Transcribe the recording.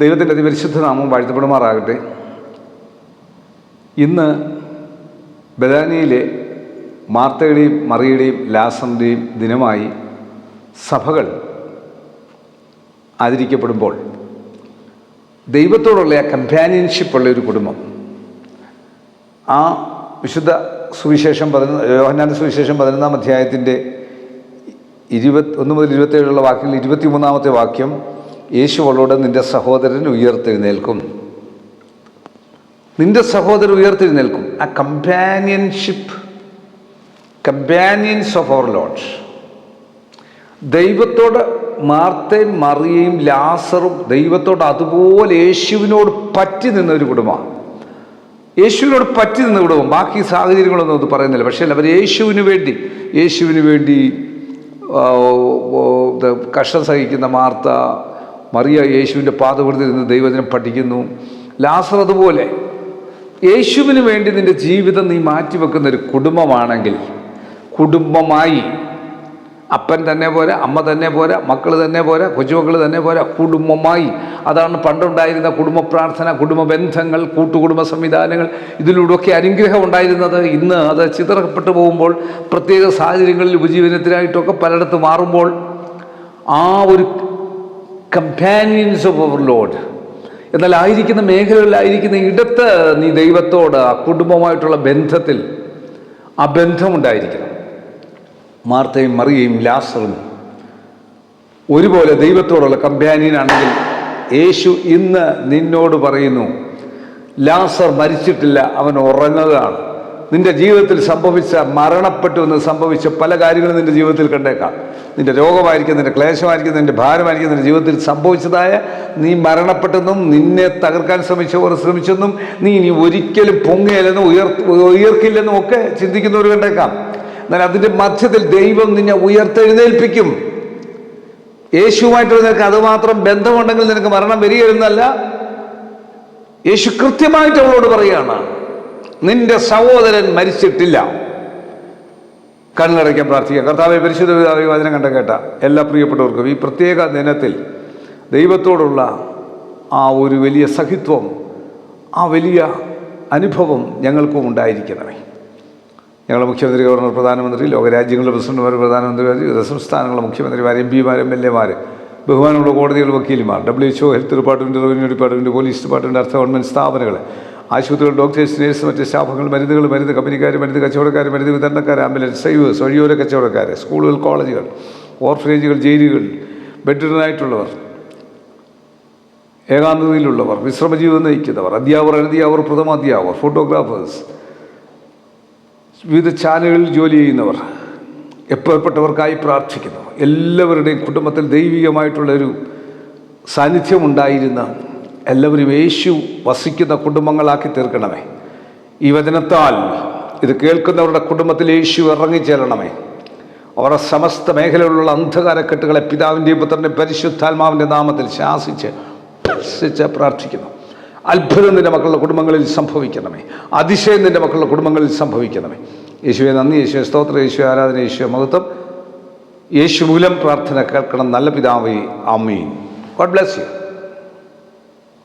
ദൈവത്തിന്റെ അതിപരിശുദ്ധ നാമം വാഴ്ത്തപ്പെടുമാറാകട്ടെ. ഇന്ന് ബദാനിയിലെ മാർത്തയുടെയും മറിയുടെയും ലാസറിന്റെയും ദിനമായി സഭകൾ ആചരിക്കപ്പെടുമ്പോൾ ദൈവത്തോടുള്ള ആ കമ്പാനിയൻഷിപ്പുള്ള ഒരു കുടുംബം. ആ വിശുദ്ധ സുവിശേഷം പതിനൊന്ന് യോഹന്നാന്റെ സുവിശേഷം പതിനൊന്നാം അധ്യായത്തിന്റെ ഇരുപത്തി ഒന്ന് മുതൽ ഇരുപത്തേഴുള്ള വാക്യങ്ങളിൽ ഇരുപത്തിമൂന്നാമത്തെ വാക്യം യേശു അവളോട് നിന്റെ സഹോദരൻ ഉയർത്തെഴുന്നേൽക്കും. നിന്റെ സഹോദരൻ ഉയർത്തെഴുന്നേൽക്കും. ആ companionship companions of our lord ദൈവത്തോട് മാർത്തയും മറിയയും ലാസറും ദൈവത്തോട് അതുപോലെ യേശുവിനോട് പറ്റി നിന്ന ഒരു കുടുംബമാണ് യേശുവിനോട് പറ്റി നിന്ന കുടുംബം. ബാക്കി സാഹചര്യങ്ങളൊന്നും അത് പറയുന്നില്ല. പക്ഷേ അവർ യേശുവിന് വേണ്ടി യേശുവിന് വേണ്ടി കഷ്ടം സഹിക്കുന്ന മാർത്ത മറിയ യേശുവിന്റെ നിന്ന് ദൈവജനം പഠിക്കുന്നു. ലാസർ അതുപോലെ യേശുവിന് വേണ്ടി നിന്റെ ജീവിതം നീ മാറ്റിവെക്കുന്ന ഒരു കുടുംബമാണെങ്കിൽ കുടുംബമായി അപ്പൻ തന്നെ പോരാ അമ്മ തന്നെ പോരാ മക്കൾ തന്നെ പോരാ കൊച്ചുമക്കൾ തന്നെ പോരാ കുടുംബമായി. അതാണ് പണ്ടുണ്ടായിരുന്ന കുടുംബ പ്രാർത്ഥന കുടുംബ ബന്ധങ്ങൾ കൂട്ടുകുടുംബ സംവിധാനങ്ങൾ ഇതിലൂടെയൊക്കെ അനുഗ്രഹം ഉണ്ടായിരുന്നത്. ഇന്ന് അത് ചിതറപ്പെട്ടു പോകുമ്പോൾ പ്രത്യേക സാഹചര്യങ്ങളിൽ ഉപജീവനത്തിനായിട്ടൊക്കെ പലയിടത്ത് മാറുമ്പോൾ ആ ഒരു കമ്പാനിയൻസ് ഓഫ് അവർ ലോഡ് എന്നാൽ ആയിരിക്കുന്ന മേഖലകളിലായിരിക്കുന്ന ഇടത്ത് നീ ദൈവത്തോട് ആ കുടുംബമായിട്ടുള്ള ബന്ധത്തിൽ ആ ബന്ധമുണ്ടായിരിക്കണം. മാർത്തയും മറിയയും ലാസറും ഒരുപോലെ ദൈവത്തോടുള്ള കമ്പാനിയനാണെങ്കിൽ യേശു ഇന്ന് നിന്നോട് പറയുന്നു ലാസർ മരിച്ചിട്ടില്ല അവൻ ഉറങ്ങുകയാണ്. നിന്റെ ജീവിതത്തിൽ സംഭവിച്ച മരണപ്പെട്ടു എന്ന് സംഭവിച്ച പല കാര്യങ്ങളും നിന്റെ ജീവിതത്തിൽ കണ്ടേക്കാം. നിന്റെ രോഗമായിരിക്കും നിന്റെ ക്ലേശമായിരിക്കും നിന്റെ ഭാരമായിരിക്കും നിന്റെ ജീവിതത്തിൽ സംഭവിച്ചതായ നീ മരണപ്പെട്ടെന്നും നിന്നെ തകർക്കാൻ ശ്രമിച്ചവർ ശ്രമിച്ചെന്നും നീ ഇനി ഒരിക്കലും പൊങ്ങയില്ലെന്നും ഉയർ ഉയർക്കില്ലെന്നും ഒക്കെ ചിന്തിക്കുന്നവർ കണ്ടേക്കാം. എന്നാൽ അതിന്റെ മധ്യത്തിൽ ദൈവം നിന്നെ ഉയർത്തെഴുന്നേൽപ്പിക്കും. യേശുവുമായിട്ട് നിനക്ക് അതുമാത്രം ബന്ധമുണ്ടെങ്കിൽ നിനക്ക് മരണം വരികയെന്നല്ല യേശു കൃത്യമായിട്ട് അവളോട് പറയുകയാണ്. നിന്റെ സഹോദരൻ മരിച്ചിട്ടില്ല. കണ്ണിലടയ്ക്കാൻ പ്രാർത്ഥിക്കുക. കർത്താവെ പരിശുദ്ധ വചനം കണ്ട കേട്ട എല്ലാ പ്രിയപ്പെട്ടവർക്കും ഈ പ്രത്യേക ദിനത്തിൽ ദൈവത്തോടുള്ള ആ ഒരു വലിയ സഹിത്വം ആ വലിയ അനുഭവം ഞങ്ങൾക്കും ഉണ്ടായിരിക്കണമേ. ഞങ്ങളുടെ മുഖ്യമന്ത്രി ഗവർണർ പ്രധാനമന്ത്രി ലോകരാജ്യങ്ങളുടെ പ്രസിഡന്റുമാർ പ്രധാനമന്ത്രിമാർ സംസ്ഥാനങ്ങളുടെ മുഖ്യമന്ത്രിമാർ എം പിമാർ എം എൽ എമാർ ബഹുമാനമുള്ള കോടതികൾ വക്കീലുമാർ W HO health department revenue department police department അർത്ഥ ഗവൺമെന്റ് സ്ഥാപനങ്ങൾ ആശുപത്രികൾ ഡോക്ടേഴ്സ് നേഴ്സ് മറ്റ് സ്റ്റാഫുകൾ മരുന്നുകൾ മരുന്ന് കമ്പനിക്കാർ മരുന്ന് കച്ചവടക്കാർ മരുന്ന് വിതരണക്കാർ ആംബുലൻസ് സൈവേഴ്സ് വഴിയോര കച്ചവടക്കാർ സ്കൂളുകൾ കോളേജുകൾ ഓർഫനേജുകൾ ജയിലുകൾ ബെഡിഡനായിട്ടുള്ളവർ ഏകാന്തതയിലുള്ളവർ വിശ്രമജീവിതം നയിക്കുന്നവർ അധ്യാപകർ അനധ്യാപകർ പ്രഥമ അധ്യാപകർ ഫോട്ടോഗ്രാഫേഴ്സ് വിവിധ ചാനലുകളിൽ ജോലി ചെയ്യുന്നവർ എപ്പോഴപ്പെട്ടവർക്കായി പ്രാർത്ഥിക്കുന്നു എല്ലാവരുടെയും കുടുംബത്തിൽ ദൈവികമായിട്ടുള്ളൊരു സാന്നിധ്യമുണ്ടായിരുന്ന എല്ലാവരും യേശു വസിക്കുന്ന കുടുംബങ്ങളാക്കി തീർക്കണമേ. ഈ വചനത്താൽ ഇത് കേൾക്കുന്നവരുടെ കുടുംബത്തിൽ യേശു ഇറങ്ങിച്ചേരണമേ. അവരുടെ സമസ്ത മേഖലയിലുള്ള അന്ധകാരക്കെട്ടുകളെ പിതാവിന്റെയും പുത്രന്റെയും പരിശുദ്ധാത്മാവിന്റെ നാമത്തിൽ ശാസിച്ച് ശാസിച്ച് പ്രാർത്ഥിക്കുന്നു. അത്ഭുതം നിന്റെ മക്കളുടെ കുടുംബങ്ങളിൽ സംഭവിക്കണമേ. അതിശയം നിന്റെ മക്കളുടെ കുടുംബങ്ങളിൽ സംഭവിക്കണമേ. യേശുവെ നന്ദി യേശുവെ സ്തോത്ര യേശു ആരാധന യേശുവെ മഹത്വം. യേശു മൂലം പ്രാർത്ഥന കേൾക്കണം. നല്ല പിതാവേ അമ്മീൻ ഗോഡ് ബ്ലെസ് യു.